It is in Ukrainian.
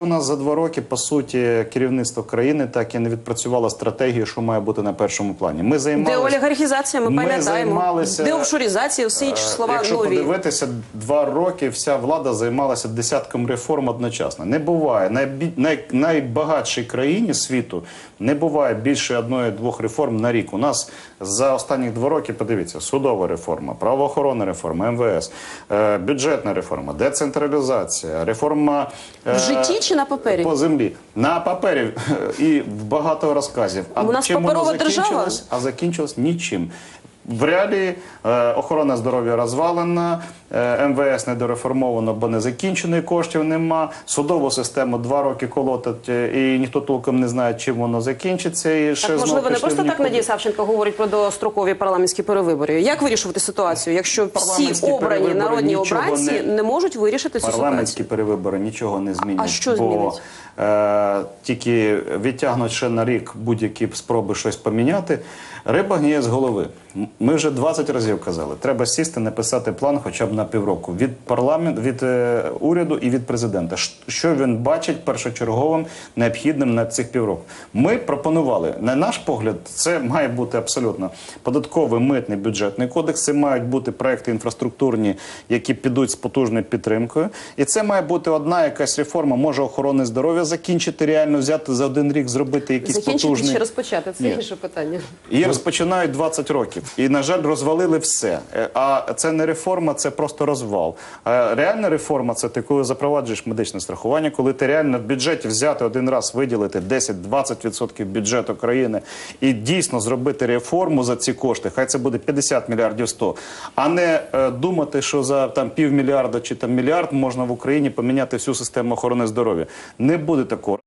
У нас за два роки, по суті, керівництво країни так і не відпрацювало стратегію, що має бути на першому плані. Ми Де займалися... олігархізація, ми, Ми пам'ятаємо. займалися, Де офшоризація, всі інші Е, слова Якщо нові. подивитися, два роки вся влада займалася десятком реформ одночасно. Не буває найбі... най... найбагатшій країні світу не буває більше одної-двох реформ на рік. У нас за останні два роки подивіться: судова реформа, правоохоронна реформа, МВС, е, бюджетна реформа, децентралізація, реформа е, В житті чи на папері? по землі на папері і багато розказів. А У нас чим воно паперова держава? закінчилось? а закінчилось нічим. В реалії е, охорона здоров'я розвалена, е, МВС недореформовано, бо не закінчено коштів нема. Судову систему два роки колотять, е, і ніхто толком не знає, чим воно закінчиться. І Так, можливо, не просто так. Надія Савченко говорить про дострокові парламентські перевибори. Як вирішувати ситуацію, якщо всі обрані народні обранці не- не... можуть вирішити цю Парламентські перевибори нічого не змінять. А що бо. Е, тільки відтягнуть ще на рік будь-які спроби щось поміняти. Риба гніє з голови. Ми вже 20 разів казали. Треба сісти, написати план хоча б на півроку від парламенту, від е, уряду і від президента. Що він бачить першочерговим необхідним на цих півроку? Ми пропонували на наш погляд, це має бути абсолютно податковий митний бюджетний кодекс. Це мають бути проекти інфраструктурні, які підуть з потужною підтримкою. І це має бути одна якась реформа, може охорони здоров'я закінчити реально взяти за один рік, зробити якісь Закінчити потужні. чи розпочати? Це інше питання. Її розпочинають 20 років. І, на жаль, розвалили все. Е, А це не реформа, це просто розвал. А реальна реформа це ти коли запроваджуєш медичне страхування, коли ти реально в бюджеті взяти один раз виділити 10-20% бюджету країни і дійсно зробити реформу за ці кошти. Хай це буде 50 мільярдів 100. А не е, думати, що за там півмільярда чи там мільярд можна в Україні поміняти всю систему охорони здоров'я. Не буде такого.